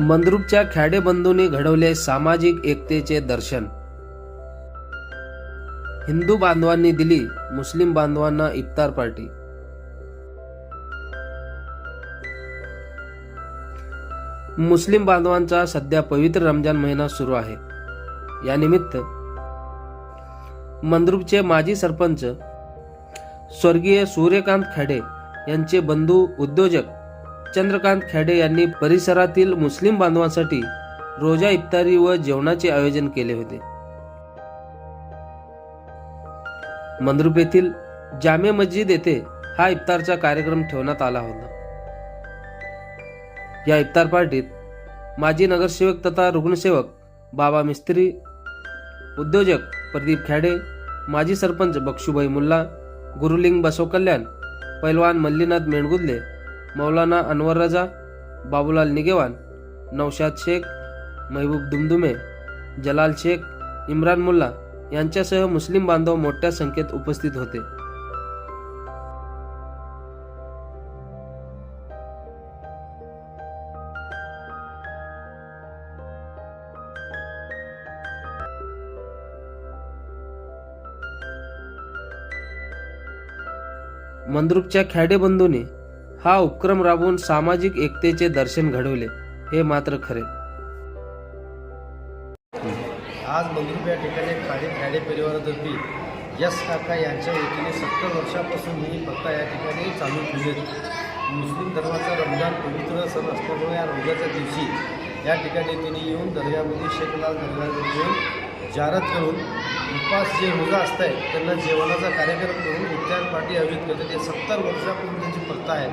मंद्रुपच्या खेडेबंधूंनी घडवले सामाजिक एकतेचे दर्शन. हिंदू बांधवांनी दिली मुस्लिम बांधवांना इफ्तार पार्टी. मुस्लिम बांधवांचा सध्या पवित्र रमजान महिना सुरू आहे. या निमित्त मंद्रुपचे माजी सरपंच स्वर्गीय सूर्यकांत खेडे यांचे बंधू उद्योजक चंद्रकांत खेडे यांनी परिसरातील मुस्लिम बांधवांसाठी रोजा इफ्तारी व जेवणाचे आयोजन केले होते. मंद्रुप येथील जामे मस्जिद येथे हा इफ्तारचा कार्यक्रम ठेवण्यात आला होता. या इफ्तार पार्टीत माजी नगरसेवक तथा रुग्णसेवक बाबा मिस्त्री उद्योजक प्रदीप खेडे माजी सरपंच बक्षुभाई मुल्ला गुरुलिंग बसवकल्याण पैलवान मल्लीनाथ मेणगुदले मौलाना अनवर रजा बाबूलाल निगेवान नौशाद शेख महबूब दुमदुमे जलाल शेख इम्रान मुल्ला यांच्यासह मुस्लिम बांधव मोठ्या संख्येत उपस्थित होते. मंद्रुपच्या खेडे बंधूंनी हा उपक्रम राबवून सामाजिक एकतेचे दर्शन घडवले. हे मात्र खरे. आज मंगरुप या ठिकाणी खाडे खाडे परिवारातर्फे यस काका यांच्या वतीने सत्तर वर्षापासून मी फक्त या ठिकाणी चालू ठेवले. मुस्लिम धर्माचा रमजान पवित्र सण असल्यामुळे या रमजाच्या दिवशी या ठिकाणी त्यांनी येऊन दर्ग्यामध्ये शेखलाल दर्ग्यामध्ये येऊन जारत करून उपास जे रोजा असत आहेत त्यांना जेवणाचा कार्यक्रम करून इफ्तार पाठी आयोजित करते ते सत्तर वर्षापूर्वी त्यांची प्रथा आहे.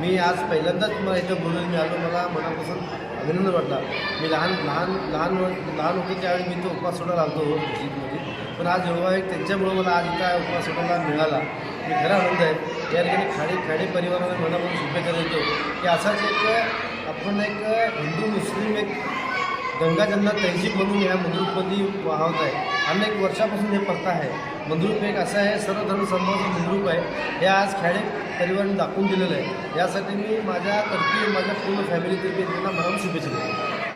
मी आज पहिल्यांदाच मला इथं बोलून मी आलो. मला मनापासून अभिनंदन वाटला. मी लहान लहान लहान लहान होतो त्यावेळी मी तो उपवास सोडायला आलतो हो, मस्जिदमध्ये पण आज जेव्हा एक त्यांच्यामुळं मला आज इथं हा उपवास सोडायला मिळाला. मी खरा आनंद आहे. या ठिकाणी खाडे खाडे परिवाराला मनापासून शुभेच्छा देतो. की असाच एक आपण एक हिंदू मुस्लिम एक गंगा जन्नत तहजीब म्हणून ह्या मंद्रूपमध्ये वाहत आहे. अनेक वर्षापासून हे प्रथा आहे. मंद्रूप एक असं आहे सर्वधर्म धर्म समभावाचं मंद्रूप आहे. हे आज खेडे परिवाराने दाखवून दिलेलं आहे. यासाठी मी माझ्या तर्फे माझ्या पूर्ण फॅमिलीतर्फे त्यांना मनाला शुभेच्छा देतो.